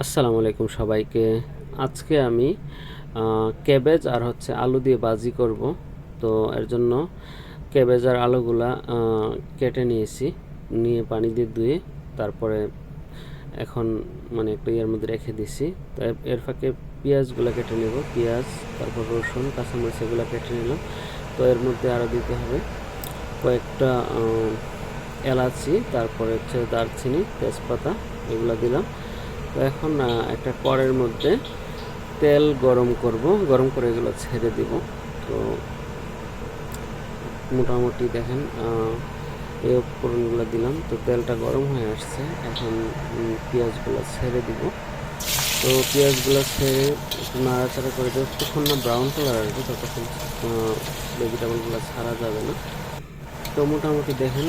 আসসালামু আলাইকুম সবাইকে। আজকে আমি ক্যাবেজ আর হচ্ছে আলু দিয়ে বাজি করব। তো এর জন্য ক্যাবেজ আর আলুগুলা কেটে নিয়েছি। নিয়ে পানি দিয়ে ধুয়ে তারপরে এখন মানে একটু ইয়ের মধ্যে রেখে দিছি। তো এর- ফাঁকে পেঁয়াজগুলো কেটে নেব। পেঁয়াজ, তারপর রসুন, কাঁচামরিচ এগুলো কেটে নিলাম। তো এর মধ্যে আরও দিতে হবে কয়েকটা এলাচি, তারপরে হচ্ছে দারচিনি, তেজপাতা এগুলো দিলাম। তো এখন একটা কড়ের মধ্যে তেল গরম করব। গরম করে এগুলো ছেড়ে দিব। তো মোটামুটি দেখেন এই উপকরণগুলো দিলাম। তো তেলটা গরম হয়ে আসছে। এখন পেঁয়াজগুলো ছেড়ে দিব। তো পেঁয়াজগুলো ছেড়ে একটু নাড়াচাড়া করে যতক্ষণ না ব্রাউন কালার আসবে, ততক্ষণ ভেজিটেবলগুলো ছাড়া যাবে না। তো মোটামুটি দেখেন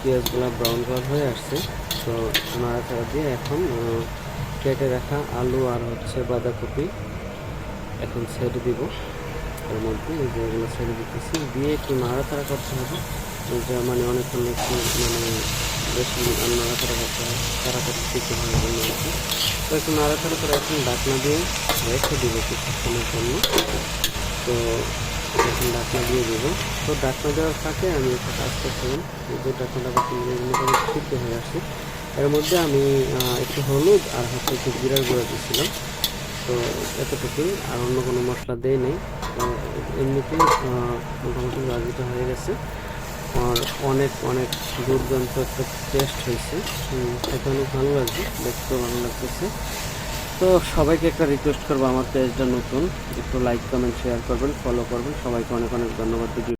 পেঁয়াজগুলো ব্রাউন কালার হয়ে আসছে। তো নাড়াচাড়া দিয়ে এখন কেটে রাখা আলু আর হচ্ছে বাঁধাকপি এখন ছেড়ে দিব। এর মধ্যে যে এগুলো ছেড়ে দিতেছি। দিয়ে একটু নাড়াচাড়া করতে হবে। এটা মানে অনেকক্ষণ একটু মানে বেশি নাড়াচাড়া করতে হয়, তাড়াতাড়ি দিতে হয় জন্য আর কি। তো একটু নাড়াচাড়া করে এখন ডাকনা দিয়ে রেখে দেবো কিছুক্ষণের জন্য। তো এখন ডাকনা দিয়ে দেবো। তো ডাকনা দেওয়ার ফাঁকে আমি একটা কাজ করছিলাম যে ডাকনাটা করতে মোটামুটি সিদ্ধ হয়ে আসছে। এর মধ্যে আমি একটু হলুদ আর হচ্ছে একটু জিরার গুঁড়া দিয়েছিলাম। তো এতটুকুই, আর অন্য কোনো মশলা দেই নেই। এমনিতেই মোটামুটি রাজিটা হয়ে গেছে। আর অনেক অনেক দুর্দান্ত একটা টেস্ট হয়েছে। খেতে অনেক ভালো লাগছে, দেখতেও ভালো লাগতেছে। তো সবাইকে একটা রিকোয়েস্ট করব, আমার পেজটা নতুন। একটু লাইক কমেন্ট শেয়ার করবেন ফলো করবেন। সবাইকে অনেক অনেক ধন্যবাদ।